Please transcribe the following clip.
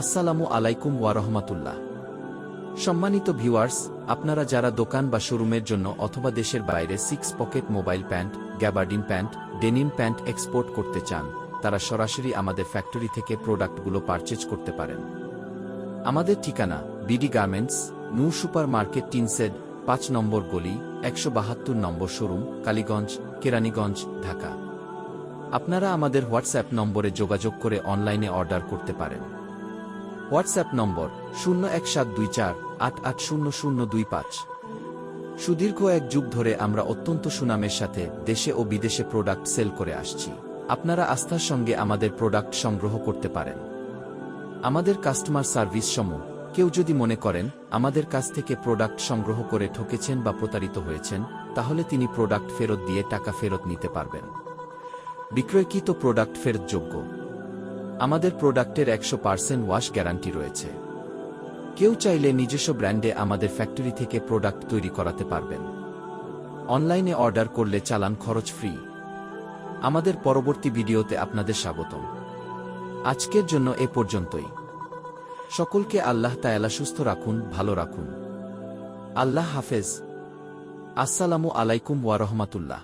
আসসালামু আলাইকুম ওয়ারহমাতুল্লাহ সম্মানিত ভিউয়ার্স, আপনারা যারা দোকান বা শোরুমের জন্য অথবা দেশের বাইরে six pocket mobile pant gabardine pant denim pant export করতে চান, তারা সরাসরি আমাদের ফ্যাক্টরি থেকে প্রোডাক্টগুলো পারচেজ করতে পারেন। আমাদের ঠিকানা বিডি গার্মেন্টস নু সুপার মার্কেট টিনসেড পাঁচ নম্বর গলি, একশো বাহাত্তর নম্বর শোরুম, কালীগঞ্জ, কেরানীগঞ্জ, ঢাকা। আপনারা আমাদের হোয়াটসঅ্যাপ নম্বরে যোগাযোগ করে অনলাইনে অর্ডার করতে পারেন। হোয়াটসঅ্যাপ নম্বর শূন্য এক সাত দুই চার আট আট শূন্য শূন্য দুই পাঁচ। সুদীর্ঘ এক যুগ ধরে আমরা অত্যন্ত সুনামের সাথে দেশে ও বিদেশে প্রোডাক্ট সেল করে আসছি। আপনারা আস্থার সঙ্গে আমাদের প্রোডাক্ট সংগ্রহ করতে পারেন। আমাদের কাস্টমার সার্ভিস সমূহ কেউ যদি মনে করেন, আমাদের কাছ থেকে প্রোডাক্ট সংগ্রহ করে ঠকেছেন বা প্রতারিত হয়েছেন, তাহলে তিনি প্রোডাক্ট ফেরত দিয়ে টাকা ফেরত নিতে পারবেন। বিক্রয়কৃত প্রোডাক্ট ফেরত যোগ্য। আমাদের প্রোডাক্টের একশো পার্সেন্ট ওয়াশ গ্যারান্টি রয়েছে। কেউ চাইলে নিজস্ব ব্র্যান্ডে আমাদের ফ্যাক্টরি থেকে প্রোডাক্ট তৈরি করাতে পারবেন। অনলাইনে অর্ডার করলে চালান খরচ ফ্রি। আমাদের পরবর্তী ভিডিওতে আপনাদের স্বাগতম। আজকের জন্য এ পর্যন্তই। সকলকে আল্লাহ তায়ালা সুস্থ রাখুন, ভালো রাখুন। আল্লাহ হাফেজ। আসসালামু আলাইকুম ওয়া রহমাতুল্লাহ।